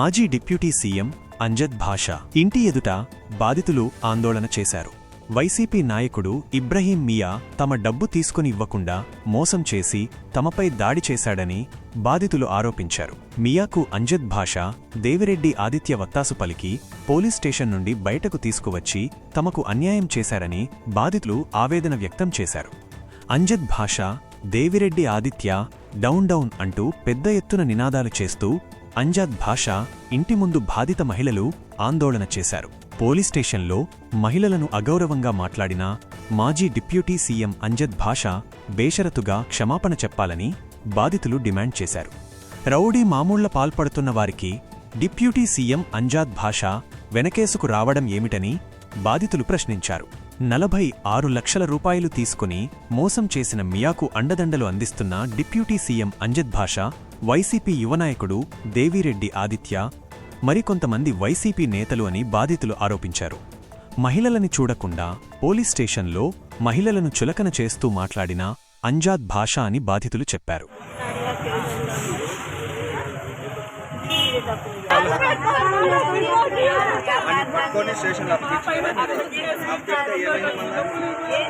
మాజీ deputy CM Amjad భాషా ఇంటి ఎదుట బాధితులు ఆందోళన చేశారు. వైసీపీ నాయకుడు ఇబ్రహీం మియా తమ డబ్బు తీసుకుని ఇవ్వకుండా మోసం చేసి తమపై దాడి చేశాడని బాధితులు ఆరోపించారు. మియాకు అంజద్ భాషా దేవిరెడ్డి ఆదిత్య వత్తాసు పలికి పోలీస్ స్టేషన్ నుండి బయటకు తీసుకువచ్చి తమకు అన్యాయం చేశారని బాధితులు ఆవేదన వ్యక్తం చేశారు. అంజద్ భాషా దేవిరెడ్డి ఆదిత్య డౌన్ డౌన్ అంటూ పెద్ద ఎత్తున నినాదాలు చేస్తూ అంజాద్ భాషా ఇంటి ముందు బాధిత మహిళలు ఆందోళన చేశారు. పోలీస్ స్టేషన్లో మహిళలను అగౌరవంగా మాట్లాడిన మాజీ డిప్యూటీ సీఎం అంజద్ భాషా బేషరతుగా క్షమాపణ చెప్పాలని బాధితులు డిమాండ్ చేశారు. రౌడీ మామూళ్ళ పాల్పడుతున్న వారికి డిప్యూటీ సీఎం అంజాద్ భాషా వెనకేసుకు రావడం ఏమిటని బాధితులు ప్రశ్నించారు. నలభై ఆరు లక్షల రూపాయలు తీసుకుని మోసం చేసిన మియాకు అండదండలు అందిస్తున్న డిప్యూటీ సీఎం అంజద్ భాషా వైసీపీ యువనాయకుడు దేవిరెడ్డి ఆదిత్య మరికొంతమంది వైసీపీ నేతలు అని బాధితులు ఆరోపించారు. మహిళలని చూడకుండా పోలీస్ స్టేషన్లో మహిళలను చులకన చేస్తూ మాట్లాడిన అంజాద్ భాషా అని బాధితులు చెప్పారు. కొన్ని స్టేషన్లు అప్డేట్ అప్పిస్తే ఏమైంది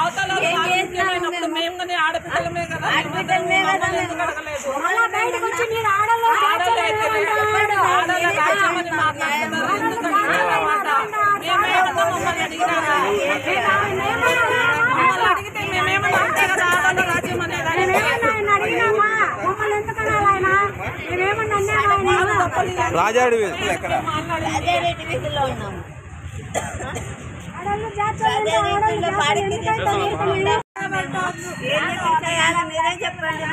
అవతల మేము ఆడపిల్లలమే కదా. బయటకు వచ్చి మీరు ఆడలో అడిగితే మేమేమన్నా అంతే కదా ఆడల రాజ్యం అనేది రాజాడి వీధిలో ఉన్నాము. మీరే చెప్పండి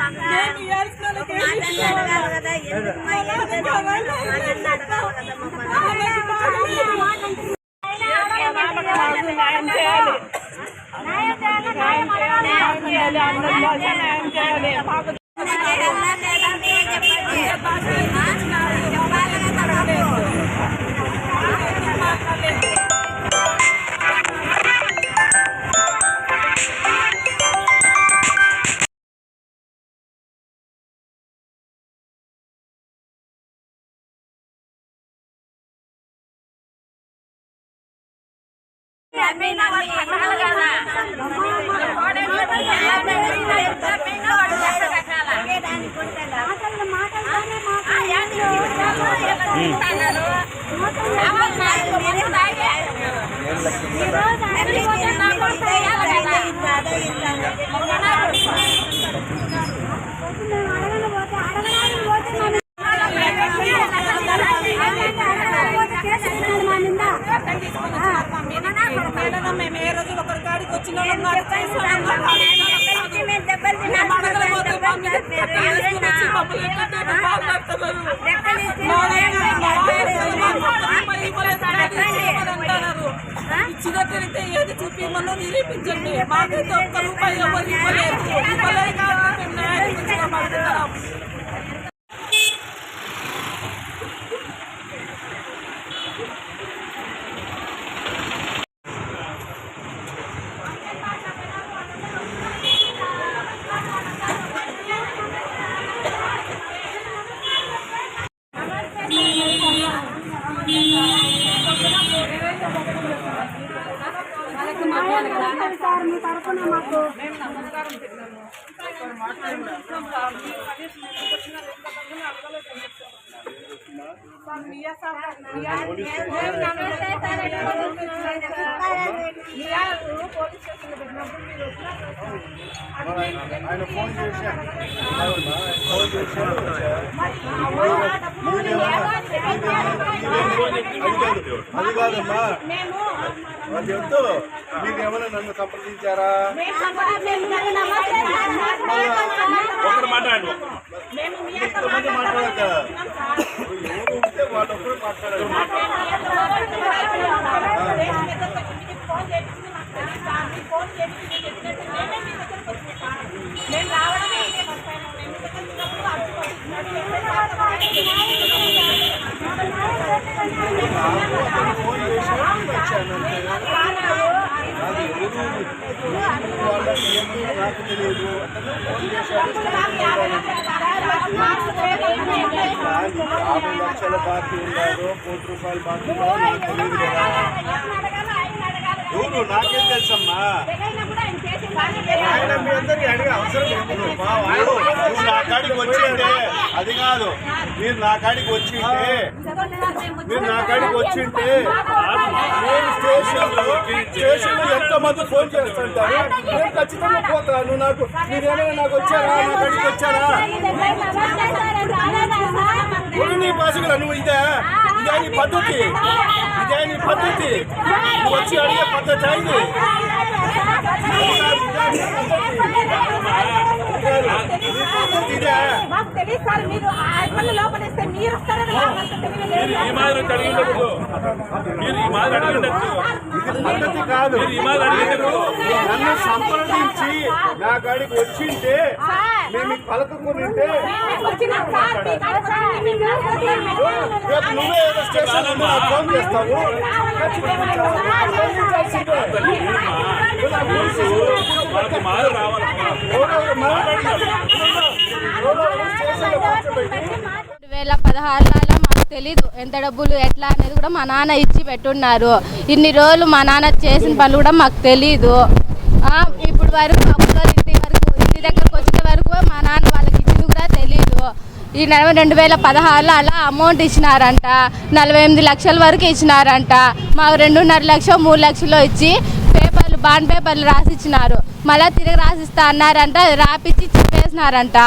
న్యాయం చేయాలి న్యాయం చేయాలి న్యాయం చేయాలి అందరి మాటలు మాటలతోనే మాకు ఈ రోజు అన్ని పోతే నాకు మేము అడగను పోతే అడగడానికి పోతే నన్ను అడగకపోతే కేసు పెట్టినాడు మా నింద మేడం మేము ఏ రోజు ఒకరి కాడికి వచ్చిన వాళ్ళం కాదు, చేసిన వాళ్ళం కాదు. మేము అడగలేకపోతే మా మీద కట్టెలు వేసుకొని వచ్చి మమ్మల్ని ఎక్కడైనా బాధపడుతున్నారు. మా ఆయన, మా ఆయన, మా అమ్మ ఇవ్వలేదు, డాడీ ఇవ్వలేదు అంటున్నారు. ఇచ్చినట్టయితే ఏది చూపించమని నిరూపించండి మాకైతే ఒక్క రూపాయి ఎవరు ఇవ్వలేదు ఇవ్వలేదు కాబట్టి మేము న్యాయం గురించి అడుగుతున్నాం సార్ మీ తరఫున మాకు ఆయన ఫోన్ చేశారు ఫోన్ అది కాదమ్మా అది వద్దు మీరు ఏమైనా నన్ను సంప్రదించారా? ఒకరు మాట్లాడు ఇంతమంది మాట్లాడక. ఎవరు ఉంటే మాట్లాడారు టైం. నేను ఇంటికి వచ్చినప్పుడు ఫోన్ చేసి వచ్చాను అది ఎవరు వాళ్ళకి ఏమీ నాకు తెలియదు అతను ఫోన్ చేశాడు లక్షల బాకీ ఉన్నారు. కోటి రూపాయలు బాకీ ఉన్నారు. నాకు తెలియదు కదా. ఎవరు? నాకేం తెలుసమ్మా. ఆయన మీ అందరికీ అడిగే అవసరం లేదు. మా వాళ్ళు నువ్వు నా కాడికి వచ్చింటే అది కాదు. మీరు నా కాడికి వచ్చింటే మీరు నా కాడికి వచ్చింటే నేను స్టేషన్లో స్టేషన్లో ఎంతమంది ఫోన్ చేస్తుంటారు? నేను ఖచ్చితంగా పోతాను. నాకు మీరేమైనా నాకు వచ్చారా? నా కాడికి వచ్చారా ఎవరు నీ భాషగా నువ్వు ఇదే ఇదే నీ పద్ధతి ఇదే నీ పద్ధతి నువ్వు వచ్చి అడిగే పద్ధతి ఇది ఇదే మాకు తెలియదు సార్ మీరు ఆ ఇబ్బంది లోపలిస్తే మీరు వస్తారని మాకు తెలియదు. మీరు ఈ మాదిరి పద్ధతి కాదు నన్ను సంప్రదించి నా కాడికి వచ్చింటే మేము మీకు పలకకుంటే రేపు నువ్వే ఏదో స్టేషన్లో నాకు ఫోన్ చేస్తావు ఖచ్చితంగా రెండు వేల పదహారులో మాకు తెలీదు ఎంత డబ్బులు ఎట్లా అనేది కూడా మా నాన్న ఇచ్చి పెట్టున్నారు. ఇన్ని రోజులు మా నాన్న చేసిన పనులు కూడా మాకు తెలీదు. ఇప్పుడు వరకు అప్పుగారు ఇంటి వరకు ఇంటి దగ్గరకు వచ్చిన వరకు మా నాన్న వాళ్ళకి ఇచ్చింది కూడా తెలీదు. ఈ నలభై రెండు వేల పదహారులో అలా అమౌంట్ ఇచ్చినారంట. నలభై ఎనిమిది లక్షల వరకు ఇచ్చినారంట. మాకు రెండున్నర లక్షలు మూడు లక్షలు ఇచ్చి పేపర్లు బాండ్ పేపర్లు రాసిచ్చినారు. మళ్ళీ తిరిగి రాసిస్తా అన్నారంట రాపించి రాపిచ్చి చెప్పేసినారంట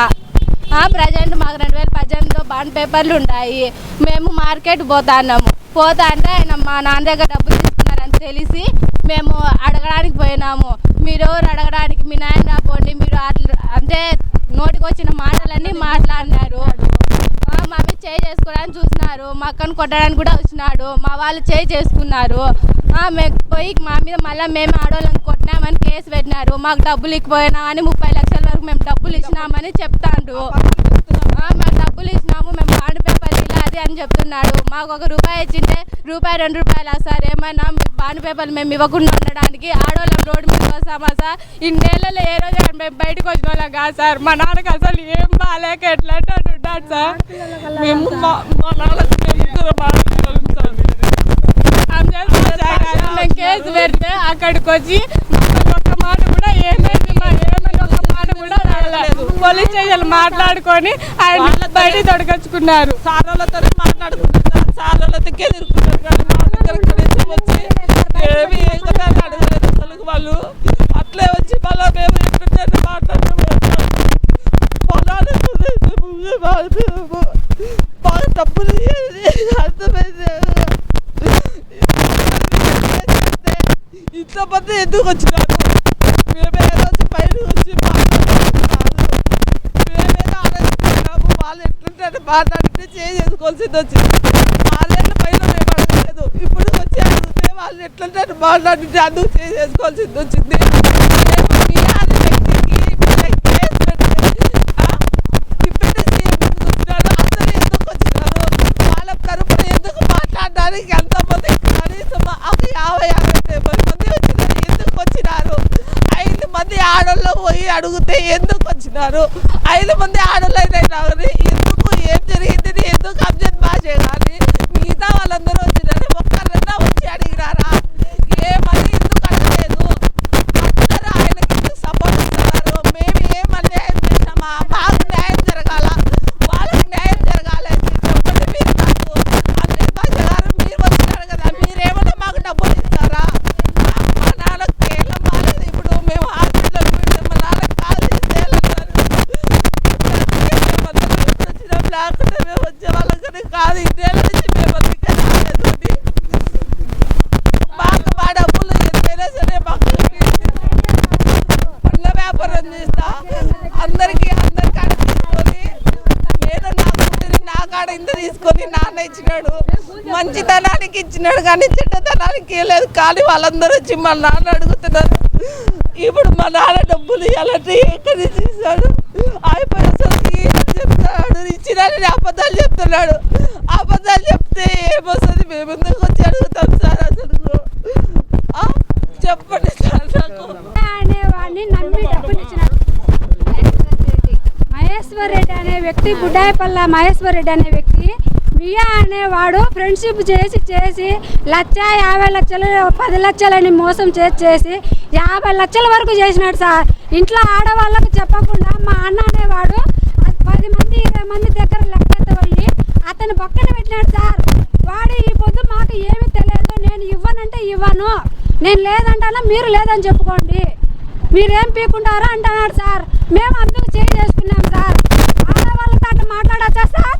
ప్రజెంట్ మాకు రెండు వేల పద్దెనిమిదిలో బాండ్ పేపర్లు ఉన్నాయి మేము మార్కెట్ పోతాన్నాము. పోతా అంటే ఆయన మా నాన్న దగ్గర డబ్బులు తీసుకున్నారని తెలిసి మేము అడగడానికి పోయినాము. మీరు ఎవరు అడగడానికి? మీ నాయన రాపోండి. మీరు అంటే నోటికి వచ్చిన మాటలన్నీ మాట్లాడినారు. మా మీద చేయి చేసుకోవడానికి చూసినారు. మా అక్కను కొట్టడానికి కూడా వచ్చినాడు. మా వాళ్ళు చేయి చేసుకున్నారు. పోయి మా మీద మళ్ళీ మేము ఆడవాళ్ళని కొట్టినామని కేసు పెట్టినారు. మాకు డబ్బులు ఇచ్చిపోయినా అని ముప్పై లక్షల వరకు మేము డబ్బులు ఇచ్చినామని చెప్తాండ్రు ఆ, మాకు డబ్బులు ఇచ్చినాము మేము బాండ్ పేపర్ ఇలా అది అని చెప్తున్నాడు. మాకు ఒక రూపాయి ఇచ్చింటే రూపాయి రెండు రూపాయలు సార్? ఏమైనా మీకు బాండ్ పేపర్లు మేము ఇవ్వకుండా ఉండడానికి ఆడవాళ్ళం రోడ్డు మీద వస్తామా సార్? ఇన్నేళ్ళలో ఏ రోజు మేము బయటకు వచ్చిన వాళ్ళం కాదు సార్. మా నాన్నకి అసలు ఏం బాగాలేక ఎట్లా అంటే అటు ఉన్నాడు సార్. మేము మా నాన్నకి సార్? అంజల్ కేసు పెడితే అక్కడికి వచ్చి మమ్మల్ని ఒక్క మాట కూడా ఏమైంది మా ఏమైనా ఒక్క మాట కూడా రాలేదు పోలీస్ స్టేషన్ మాట్లాడుకొని ఆయన బయట తొడగచ్చుకున్నారు. సారోళ్ళతో మాట్లాడుకుంటారు సారోళ్ళతో ఎదుర్కొంటారు కానీ మా దగ్గర వచ్చి ఏమి ఏకదాన్ని అడగలేదు అసలు వాళ్ళు అట్లే వచ్చి మళ్ళీ మేము ఎట్టుంటే మాట్లాడుతూ పొలాలు బాగా తప్పులు అర్థమైంది ఇంతమంది ఎందుకు వచ్చినారు? మేమే రోజు బయట వచ్చి మాట్లాడుతున్నారు మేమేదో ఆలోచిస్తున్నాము వాళ్ళు ఎట్లుంటే మాట్లాడితే చేంజ్ చేసుకోవాల్సింది వచ్చింది. వాళ్ళేళ్ళ పైన మేము అడగలేదు. ఇప్పుడు వచ్చారు మేము వాళ్ళు ఎట్లుంటే మాట్లాడితే అందుకు చేంజ్ చేసుకోవాల్సింది వచ్చింది. మేము బీహారీ వ్యక్తికి వీళ్ళకి కేసు పెడితే, ఆ, డిప్యూటీ సీఎం ఎందుకు వచ్చినారు అందరూ ఎందుకు వచ్చినారు వాళ్ళ తరపున ఎందుకు మాట్లాడడానికి ఎంతమంది కనీసం ఒక యాభై యాభై డెబ్బై మంది వచ్చినారు ఎందుకు వచ్చినారు ఐదు మంది ఆడోళ్ళు పోయి అడిగితే ఎందుకు వచ్చినారు? ఐదు మంది ఆడోళ్ళు ఎందుకు? ఏం జరిగింది? ఎందుకు అబ్జర్వ్ భాష కానీ మిగతా వాళ్ళందరూ వచ్చినారు ఒక్కరన్నా వచ్చి అడిగినారా ఏమని ఎందుకు అడగలేదు అందరూ ఆయనకి ఎందుకు సపోర్ట్ ఇస్తున్నారు మేము ఏం అన్యాయం చేసినామా మాకు న్యాయం జరగాల వాళ్ళకి న్యాయం జరగాలి చెప్పండి మీరు నాకు అబ్జెక్ట్ భాష గారు మీరు వచ్చినారు కదా మీరేమన్నా మాకు డబ్బులు ఇస్తారా మా నాన్నకి కేవలం బాగాలేదు ఇప్పుడు మేము హాస్పిటల్కి పోయి మా నాన్నకి కాలు వచ్చినాం లేకుండా మేము వచ్చే వాళ్ళం కానీ కాదు ఇదేళ్ళ నుంచి మేము అందుకే రాలేదు మాకు మా డబ్బులు ఎంతైనా సరే మాకు పండ్ల వ్యాపారం చేస్తా అందరికి అందరి కాడ తీసుకొని నేను నా కూతురి నా కాడ కాడ ఇంత తీసుకొని ఇచ్చినాడు మంచితనానికి ఇచ్చినాడు కానీ చెడ్డతనానికి లేదు. కానీ వాళ్ళందరూ వచ్చి మా నాన్న అడుగుతున్నారు. ఇప్పుడు మా నాన్న డబ్బులు ఇవ్వాలంటే ఎక్కడి చేశాడు ఇస్తాడు? అయిపోయేసరికి చెప్తాడు? ఇచ్చినాడని అబద్ధాలు చెప్తున్నాడు. అబద్ధాలు చెప్తే ఏమొస్తుంది? మేము ఎందుకు వచ్చి అడుగుతాం సార్ అసలు? చెప్పండి సార్ నాకు. అనేవాడిని నమ్మి డబ్బులు ఇచ్చినాడు మహేశ్వర్ రెడ్డి అనే వ్యక్తి బుడ్డాయిపల్ల మహేశ్వర్ రెడ్డి అనే వ్యక్తి మియా అనేవాడు ఫ్రెండ్షిప్ చేసి చేసి లక్ష యాభై లక్షలు పది లక్షలని మోసం చేసి చేసి యాభై లక్షల వరకు చేసినాడు సార్. ఇంట్లో ఆడవాళ్ళకు చెప్పకుండా మా అన్న అనేవాడు పది మంది ఇరవై మంది దగ్గర లెక్క వెళ్ళి అతను పక్కన పెట్టినాడు సార్. వాడు ఈ పొద్దు మాకు ఏమీ తెలియదు నేను ఇవ్వనంటే ఇవ్వను. నేను లేదంటానా మీరు లేదని చెప్పుకోండి. మీరేం పీకుంటారో అంటున్నాడు సార్. మేము అందుకు చేయి చేసుకున్నాం సార్ ఆడవాళ్ళతో అట్లా మాట్లాడచ్చా సార్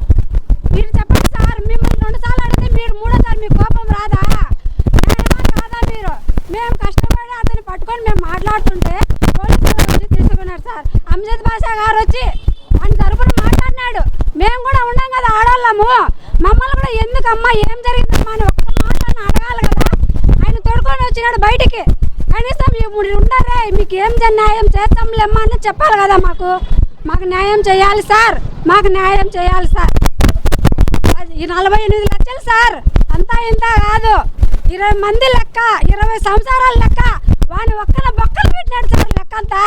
మీరు చెప్పండి సార్ మిమ్మల్ని రెండు సార్లు అడిగితే మీరు మూడోసారి మీ కోపం రాదా న్యాయమా కాదా మీరు మేము కష్టపడి అతన్ని పట్టుకొని మేము మాట్లాడుతుంటే పోలీసులు వచ్చి తీసుకున్నారు సార్ అంజద్ బాషా గారు వచ్చి ఆయన తరపున మాట్లాడినాడు మేము కూడా ఉన్నాం కదా ఆడవాళ్ళము మమ్మల్ని కూడా ఎందుకమ్మా ఏం జరిగిందమ్మా అని ఒక్క మాట అడగాలి కదా. ఆయన తోడుకొని వచ్చినాడు బయటికి. కనీసం మీరు ఉండరే మీకు ఏం న్యాయం చేస్తాంలేమ్మా అని చెప్పాలి కదా మాకు. మాకు న్యాయం చేయాలి సార్. మాకు న్యాయం చేయాలి సార్. అది ఈ నలభై ఎనిమిది లక్షలు సార్. అంతా ఇంత కాదు. ఇరవై మంది లెక్క ఇరవై సంవత్సరాల లెక్క. వాని ఒక్కన బొక్కలు పెట్టినాడు సార్ లెక్క అంతా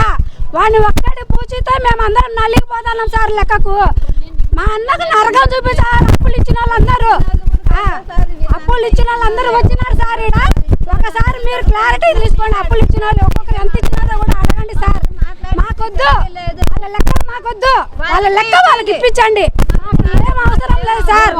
వాడిని ఒక్కడి పూచితో మేము అందరం నలిగిపోతున్నాం సార్ లెక్కకు. మా అన్నకు నరకం చూపించారు అప్పులు ఇచ్చిన వాళ్ళందరూ. అప్పులు ఇచ్చిన వాళ్ళందరూ వచ్చినారు సార్ ఇక్కడ ఒకసారి మీరు క్లారిటీ తీసుకోండి. అప్పులు ఇచ్చిన వాళ్ళు ఒక్కొక్కరు ఎంత ఇచ్చినారో కూడా అడగండి సార్. మాకొద్దు. వాళ్ళ లెక్క మాకొద్దు. వాళ్ళ లెక్క వాళ్ళకి ఇప్పించండి. ఏం అవసరం లేదు సార్.